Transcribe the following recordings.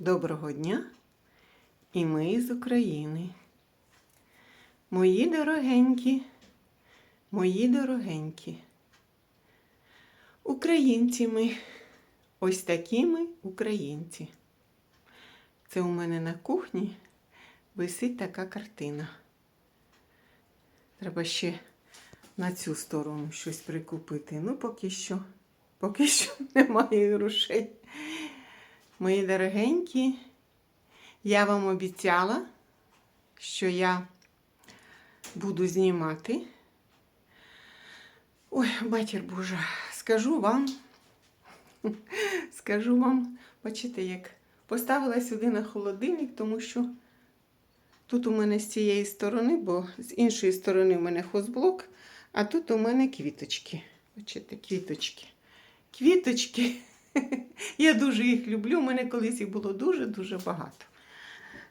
Доброго дня і ми з України. Мої дорогенькі, мої дорогенькі. Українці ми, ось такі ми українці. Це у мене на кухні висить така картина. Треба ще на цю сторону щось прикупити. Ну, поки що, поки що немає грошей. Мої дорогенькі, я вам обіцяла, що я буду знімати. Ой, матір Божа, скажу вам, скажу вам, бачите, як поставила сюди на холодильник, тому що тут у мене з цієї сторони, бо з іншої сторони у мене хозблок, а тут у мене квіточки. Бачите, квіточки. Квіточки. Я дуже їх люблю. У мене колись їх було дуже-дуже багато.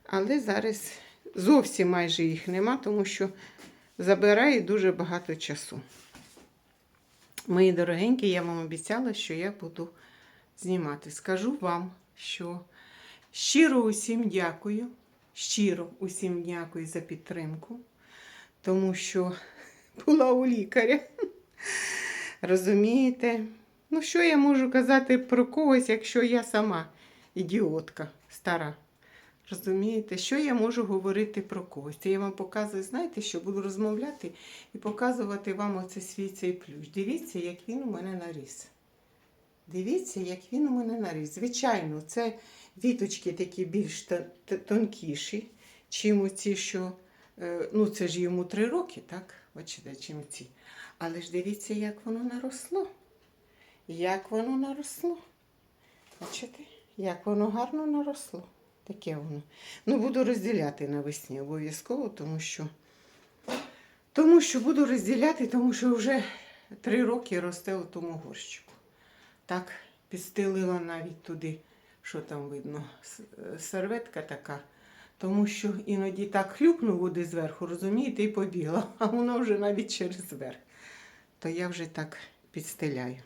Але зараз зовсім майже їх нема, тому що забирає дуже багато часу. Мої дорогенькі, я вам обіцяла, що я буду знімати. Скажу вам, що щиро усім дякую. Щиро усім дякую за підтримку, тому що була у лікаря. Розумієте? Ну, що я можу казати про когось, якщо я сама ідіотка стара? Розумієте, що я можу говорити про когось? Це я вам показую, знаєте, що буду розмовляти і показувати вам оце свій цей плющ. Дивіться, як він у мене наріс. Дивіться, як він у мене наріс. Звичайно, це віточки такі більш тонкіші, чим оці, що. е, Ну, це ж йому три роки, так? Бачите, чим ці. Але ж дивіться, як воно наросло. Як воно наросло. Бачите, як воно гарно наросло. Таке воно. Ну, буду розділяти навесні обов'язково, тому що, тому що буду розділяти, тому що вже три роки росте у тому горщику. Так, підстелила навіть туди, що там видно, серветка така. Тому що іноді так хлюпну води зверху, розумієте, і побігла, а воно вже навіть через верх. То я вже так підстеляю.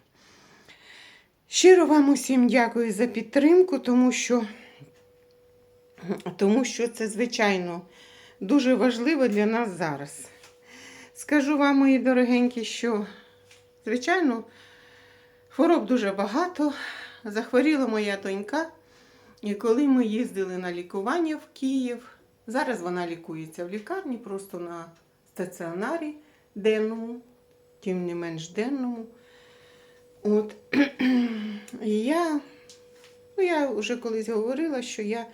Щиро вам усім дякую за підтримку, тому що, тому що це, звичайно, дуже важливо для нас зараз. Скажу вам, мої дорогенькі, що, звичайно, хвороб дуже багато. Захворіла моя донька. І коли ми їздили на лікування в Київ, зараз вона лікується в лікарні, просто на стаціонарі денному, тим не менш денному. От. Я, ну, я вже колись говорила, що я,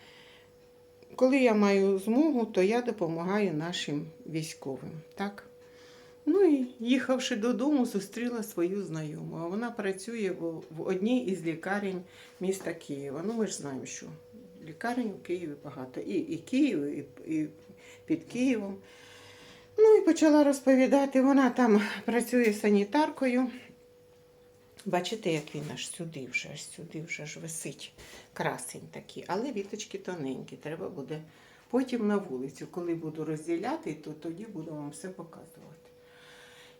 коли я маю змогу, то я допомагаю нашим військовим. Так? Ну і їхавши додому, зустріла свою знайому. Вона працює в одній із лікарень міста Києва. Ну, ми ж знаємо, що лікарень у Києві багато. І, і Київ, і, і під Києвом. Ну і почала розповідати, вона там працює санітаркою. Бачите, як він аж сюди вже, аж сюди вже ж висить. Красень такий, але віточки тоненькі, треба буде потім на вулицю. Коли буду розділяти, то тоді буду вам все показувати.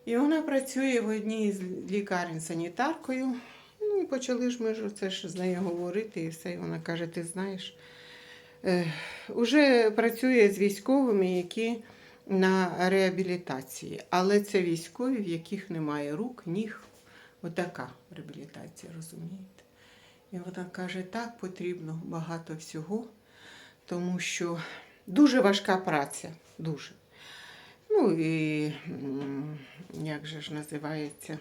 І вона працює в одній з лікарень санітаркою. Ну і почали ж ми ж це ж з нею говорити, і все. І вона каже: ти знаєш, е, уже працює з військовими, які на реабілітації. Але це військові, в яких немає рук, ніг. Отака реабілітація, розумієте? І вона каже, так потрібно багато всього, тому що дуже важка праця, дуже. Ну і як же ж називається?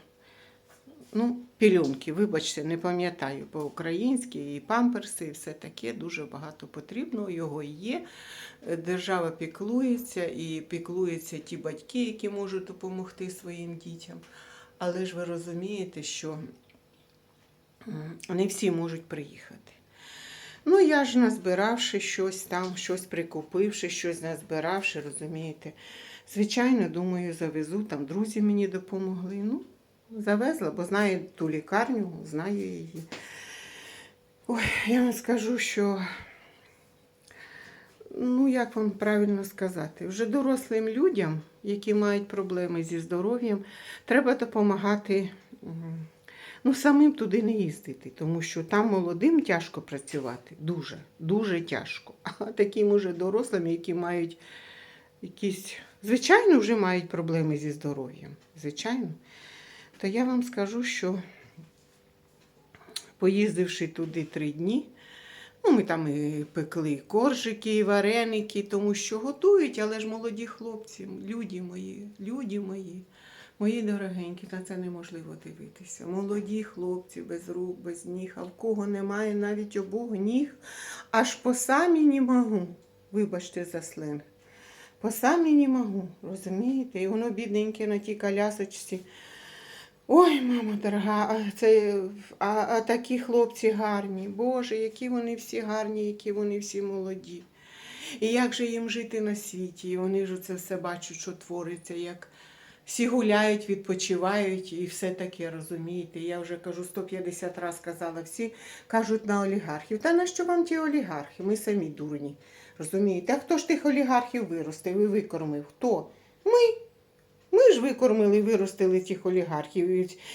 Ну, пільонки, вибачте, не пам'ятаю по-українськи, і памперси, і все таке дуже багато потрібно. Його є. Держава піклується і піклуються ті батьки, які можуть допомогти своїм дітям. Але ж ви розумієте, що не всі можуть приїхати. Ну, я ж назбиравши щось там, щось прикупивши, щось назбиравши, розумієте. Звичайно, думаю, завезу, там друзі мені допомогли. Ну, завезла, бо знаю ту лікарню, знаю її. Ой, я вам скажу, що, ну, як вам правильно сказати, вже дорослим людям, які мають проблеми зі здоров'ям, треба допомагати ну, самим туди не їздити, тому що там молодим тяжко працювати. Дуже, дуже тяжко. А таким уже дорослим, які мають якісь, звичайно, вже мають проблеми зі здоров'ям. Звичайно. То я вам скажу, що поїздивши туди три дні, ну, ми там і пекли коржики, і вареники, тому що готують, але ж молоді хлопці, люди мої, люди мої. Мої дорогенькі, на це неможливо дивитися. Молоді хлопці без рук, без ніг, а в кого немає навіть обох ніг, аж по самі не можу. Вибачте за сленг. По самі не можу, розумієте? І воно бідненьке на тій колясочці. Ой, мама дорога, а, це, а, а такі хлопці гарні. Боже, які вони всі гарні, які вони всі молоді. І як же їм жити на світі? І вони ж це все бачать, що твориться, як всі гуляють, відпочивають і все таке, розумієте. Я вже кажу 150 разів казала, всі кажуть на олігархів. Та на що вам ті олігархи? Ми самі дурні. Розумієте? А хто ж тих олігархів виростив і викормив? Хто? Ми. Ми ж викормили виростили тих олігархів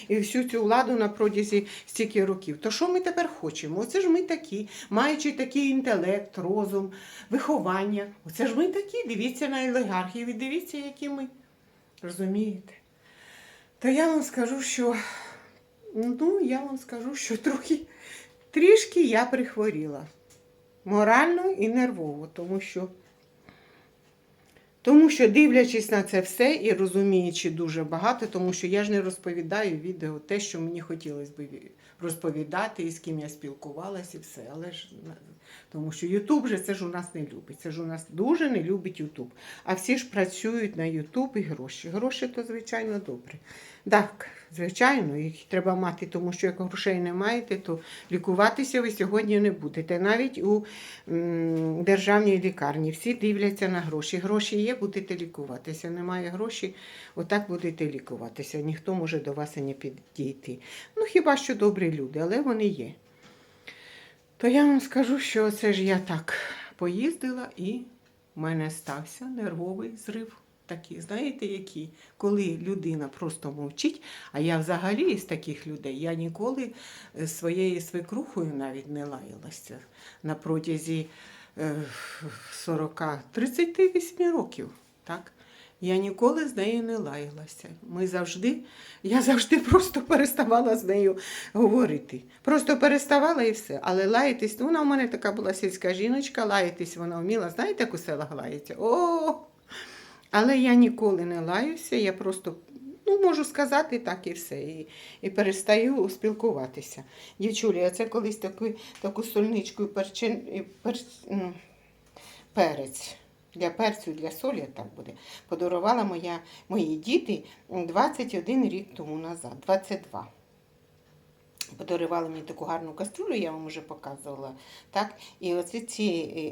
і всю цю владу на протязі стільки років. То що ми тепер хочемо? Оце ж ми такі, маючи такий інтелект, розум, виховання. Оце ж ми такі. Дивіться на олігархів і дивіться, які ми. Розумієте? То я вам скажу, що ну, я вам скажу, що трохи трішки я прихворіла. Морально і нервово, тому що тому що, дивлячись на це все і розуміючи дуже багато, тому що я ж не розповідаю відео те, що мені хотілося б розповідати, і з ким я спілкувалася, і все. Але ж тому що Ютуб же це ж у нас не любить. Це ж у нас дуже не любить Ютуб. А всі ж працюють на Ютуб і гроші. Гроші то, звичайно, добре. Так, звичайно, їх треба мати, тому що як грошей не маєте, то лікуватися ви сьогодні не будете. Навіть у державній лікарні всі дивляться на гроші. Гроші є, будете лікуватися. Немає грошей, отак будете лікуватися. Ніхто може до вас і не підійти. Ну хіба що добрі люди, але вони є. То я вам скажу, що це ж я так поїздила і в мене стався нервовий зрив. Такий, знаєте, який? Коли людина просто мовчить, а я взагалі із таких людей, я ніколи своєю свекрухою навіть не лаялася на протязі е, 40-38 років. Так? Я ніколи з нею не лаялася. Ми завжди, я завжди просто переставала з нею говорити. Просто переставала і все. Але лаятись, ну, вона у мене така була сільська жіночка, лаятись вона вміла. Знаєте, як у селах лається? О! Але я ніколи не лаюся, я просто, ну, можу сказати так і все. І, і перестаю спілкуватися. Дівчулі, я це колись таку, таку сольничку перчин, і перч, ну, перець. Для перцю, для солі так буде. Подарувала моя, мої діти 21 рік тому назад, 22. Подарували мені таку гарну каструлю, я вам вже показувала. Так? І оці ці е,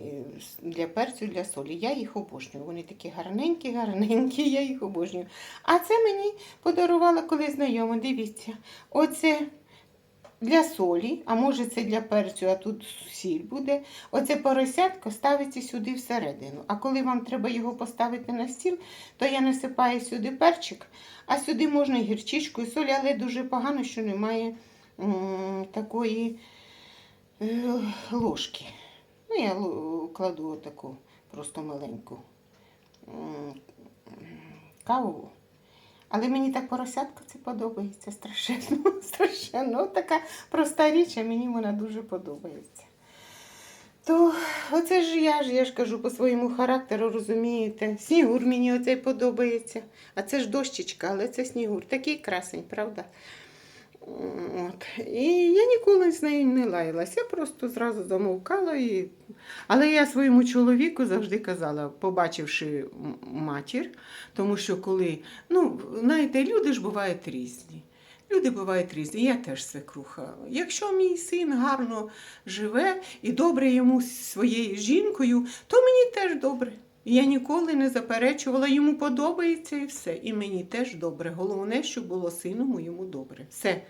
для перцю, для солі. Я їх обожнюю. Вони такі гарненькі, гарненькі, я їх обожнюю. А це мені подарувала коли знайома. Дивіться, оце для солі, а може це для перцю, а тут сіль буде. Оце поросятко ставиться сюди всередину. А коли вам треба його поставити на стіл, то я насипаю сюди перчик, а сюди можна і гірчичку, і солі, але дуже погано, що немає такої е, ложки. Ну, я кладу отаку просто маленьку каву. Але мені так поросятка це подобається страшенно. страшенно. Така проста річ, а мені вона дуже подобається. То оце ж я ж, я ж кажу по своєму характеру, розумієте. Снігур мені оцей подобається. А це ж дощечка, але це снігур. Такий красень, правда? От. І я ніколи з нею не лаялась. Я просто зразу замовкала. І... Але я своєму чоловіку завжди казала, побачивши матір, тому що коли, ну, знаєте, люди ж бувають різні. Люди бувають різні, я теж свекруха. Якщо мій син гарно живе і добре йому зі своєю жінкою, то мені теж добре. Я ніколи не заперечувала, йому подобається і все. І мені теж добре. Головне, щоб було сину моєму добре. Все.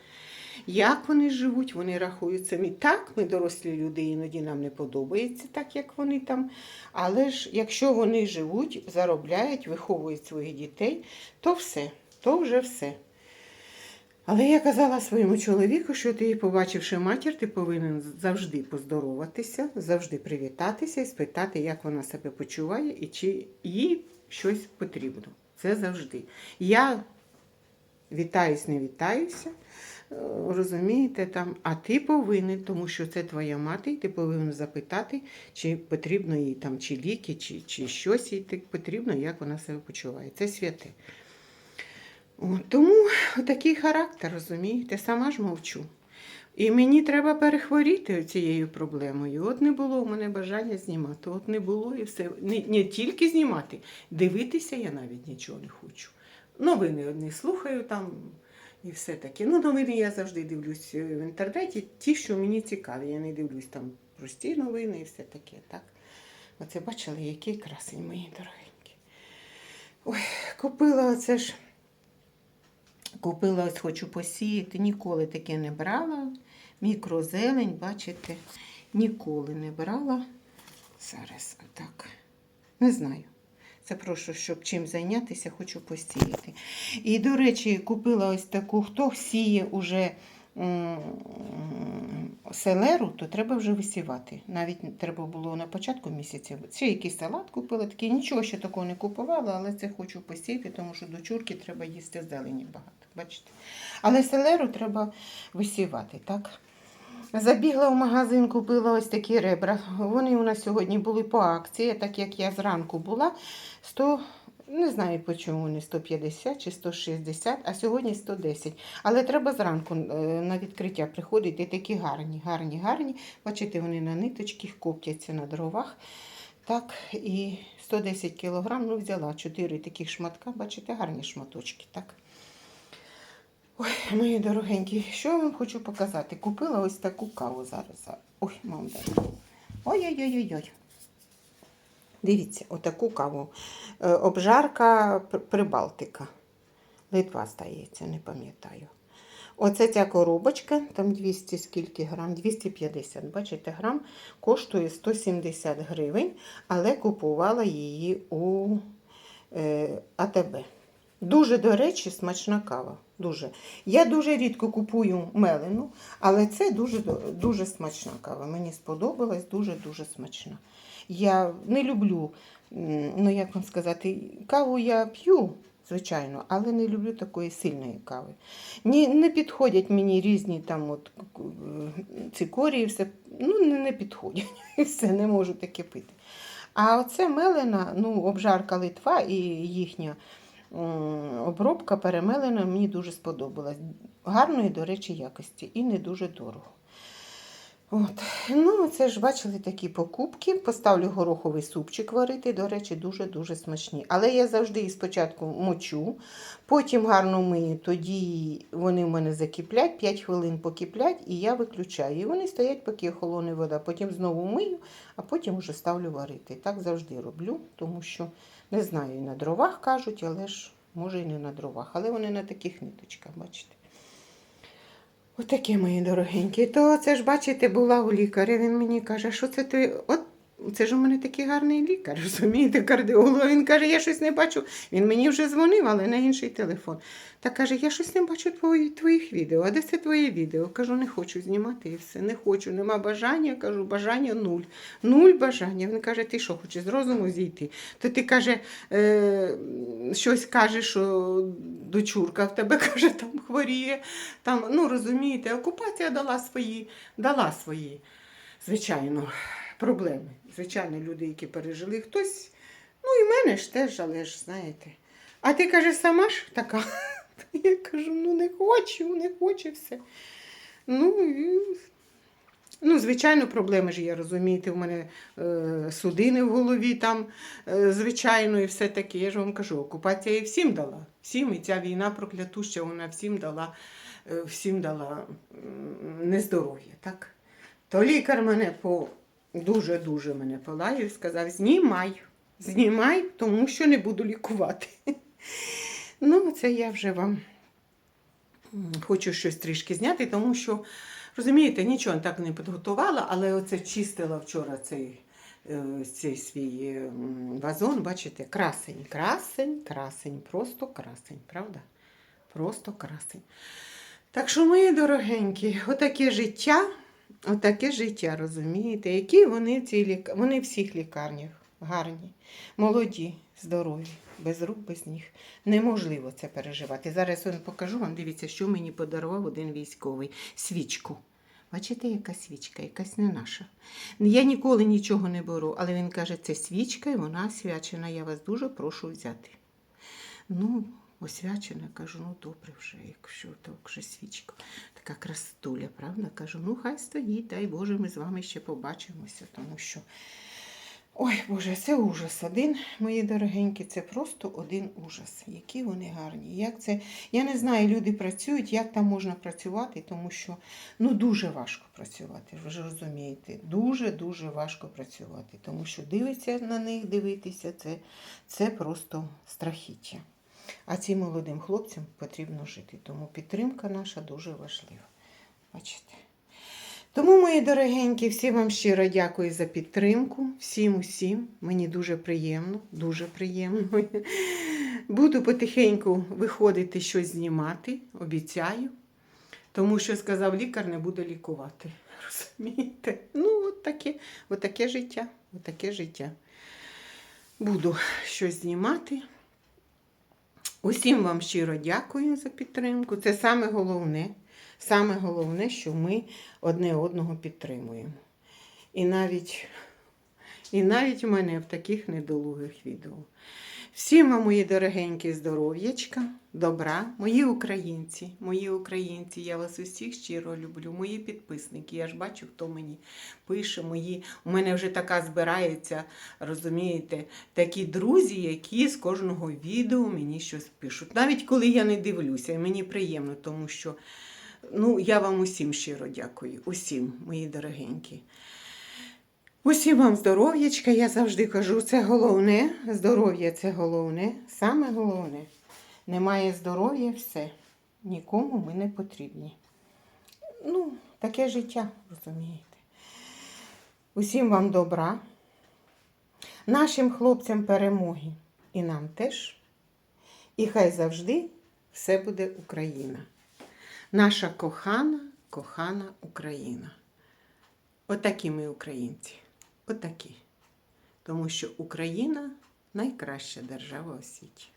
Як вони живуть, вони рахують самі. Так, ми дорослі люди, іноді нам не подобається так, як вони там. Але ж якщо вони живуть, заробляють, виховують своїх дітей, то все, то вже все. Але я казала своєму чоловіку, що ти, побачивши матір, ти повинен завжди поздороватися, завжди привітатися і спитати, як вона себе почуває і чи їй щось потрібно. Це завжди. Я вітаюсь, не вітаюся. е, Розумієте, там, а ти повинен, тому що це твоя мати, і ти повинен запитати, чи потрібно їй там, чи ліки, чи, чи щось їй потрібно, як вона себе почуває. Це святе. От, тому такий характер, розумієте, сама ж мовчу. І мені треба перехворіти цією проблемою. От не було в мене бажання знімати, от не було і все. Не, не тільки знімати, дивитися я навіть нічого не хочу. Новини одні слухаю там і все таке. Ну, новини я завжди дивлюсь е, в інтернеті, ті, що мені цікаві. Я не дивлюсь там прості новини і все таке. так. Оце бачили, який красень, мої дорогенькі. Ой, купила оце ж. Купила, ось хочу посіяти, ніколи таке не брала. Мікрозелень, бачите, ніколи не брала. Зараз отак. Не знаю. Це прошу, щоб чим зайнятися, хочу посіяти. І, до речі, купила ось таку, хто сіє уже селеру, то треба вже висівати. Навіть треба було на початку місяця. Ще якийсь салат купила, такий, нічого ще такого не купувала, але це хочу посіяти, тому що до чурки треба їсти зелені багато. Бачите? Але селеру треба висівати, так? Забігла в магазин, купила ось такі ребра. Вони у нас сьогодні були по акції, так як я зранку була 100, не знаю чому вони 150 чи 160, а сьогодні 110. Але треба зранку е, на відкриття приходити такі гарні, гарні, гарні. Бачите, вони на ниточки коптяться на дровах. Так, і 110 кг, ну взяла 4 таких шматка, бачите, гарні шматочки. так. Ой, мої дорогенькі, що я вам хочу показати? Купила ось таку каву зараз. Ой, мам, дай. Ой-ой-ой-ой. Дивіться, отаку каву. Е, Обжарка Прибалтика. Литва стається, не пам'ятаю. Оце ця коробочка, там 200 скільки грам, 250, бачите, грам, коштує 170 гривень, але купувала її у е, АТБ. Дуже, до речі, смачна кава. Дуже. Я дуже рідко купую мелену, але це дуже, дуже смачна кава. Мені сподобалась, дуже-дуже смачна. Я не люблю, ну як вам сказати, каву я п'ю, звичайно, але не люблю такої сильної кави. Ні, не підходять мені різні там от цикорії, все, ну не, не підходять. Все, не можу таке пити. А оце мелена, ну, обжарка Литва і їхня обробка перемелена мені дуже сподобалась. Гарної, до речі, якості і не дуже дорого. От. Ну, це ж бачили такі покупки. Поставлю гороховий супчик варити. До речі, дуже-дуже смачні. Але я завжди їх спочатку мочу, потім гарно мию, тоді вони в мене закиплять, 5 хвилин покиплять, і я виключаю. І вони стоять, поки охолоне вода. Потім знову мию, а потім вже ставлю варити. Так завжди роблю, тому що не знаю, і на дровах кажуть, але ж може і не на дровах. Але вони на таких ниточках, бачите. Отаке, мої дорогенькі. То це ж, бачите, була у лікаря. Він мені каже, що це ти. От це ж у мене такий гарний лікар, розумієте, кардіолог. Він каже, я щось не бачу. Він мені вже дзвонив, але на інший телефон. Та каже, я щось не бачу твої, твоїх відео. А де це твоє відео? Кажу, не хочу знімати і все. Не хочу, нема бажання. Кажу, бажання нуль. Нуль бажання. Він каже, ти що хочеш з розуму зійти? То ти каже, е, щось каже, що дочурка в тебе каже, там хворіє. Там, ну розумієте, окупація дала свої, дала свої, звичайно, проблеми. Звичайно, люди, які пережили хтось. Ну і мене ж теж, але ж знаєте. А ти каже, сама ж така. Я кажу, ну не хочу, не хочу все. Ну, і... ну, звичайно, проблеми ж є, розумієте, в мене е, судини в голові там, е, звичайно, і все таке. Я ж вам кажу, окупація і всім дала. Всім, і ця війна проклятуща, вона всім дала, е, всім дала нездоров'я, так? То лікар мене по дуже-дуже мене полаяв, сказав: знімай, знімай, тому що не буду лікувати. Ну, це я вже вам хочу щось трішки зняти, тому що, розумієте, нічого так не підготувала, але оце чистила вчора цей, е, цей свій е, вазон, бачите, красень, красень, красень, просто красень, правда? Просто красень. Так що, мої дорогенькі, отаке життя, отаке життя, розумієте, які вони ці ліка... вони в всіх лікарнях гарні, молоді, здорові, без рук, без ніг. Неможливо це переживати. Зараз я покажу вам, дивіться, що мені подарував один військовий свічку. Бачите, яка свічка, якась не наша. Я ніколи нічого не беру, але він каже, це свічка і вона свячена. Я вас дуже прошу взяти. Ну, освячена, кажу, ну добре вже, якщо так вже свічка. Така красуля, правда? Кажу, ну хай стоїть, дай Боже, ми з вами ще побачимося, тому що. Ой, Боже, це ужас один, мої дорогенькі, це просто один ужас. Які вони гарні. Як це... Я не знаю, люди працюють, як там можна працювати, тому що ну, дуже важко працювати, ви ж розумієте. Дуже-дуже важко працювати, тому що дивиться на них, дивитися, це, це просто страхіття. А цим молодим хлопцям потрібно жити. Тому підтримка наша дуже важлива. Бачите? Тому, мої дорогенькі, всім вам щиро дякую за підтримку. Всім усім. Мені дуже приємно, дуже приємно. Буду потихеньку виходити щось знімати, обіцяю. Тому що сказав лікар, не буде лікувати. Розумієте? Ну, от таке, от таке життя. От таке життя. Буду щось знімати. Усім вам щиро дякую за підтримку. Це саме головне. Саме головне, що ми одне одного підтримуємо. І навіть, і навіть у мене в таких недолугих відео. Всім вам, мої дорогенькі, здоров'ячка, добра, мої українці, мої українці, я вас усіх щиро люблю, мої підписники. Я ж бачу, хто мені пише. Мої... У мене вже така збирається, розумієте, такі друзі, які з кожного відео мені щось пишуть. Навіть коли я не дивлюся, мені приємно, тому що. Ну, я вам усім щиро дякую, усім, мої дорогенькі. Усім вам здоров'ячка, я завжди кажу, це головне. Здоров'я це головне, саме головне. Немає здоров'я, все. Нікому ми не потрібні. Ну, таке життя, розумієте. Усім вам добра, нашим хлопцям перемоги і нам теж. І хай завжди все буде Україна. Наша кохана, кохана Україна. Отакі ми українці. Отакі. Тому що Україна найкраща держава у світі.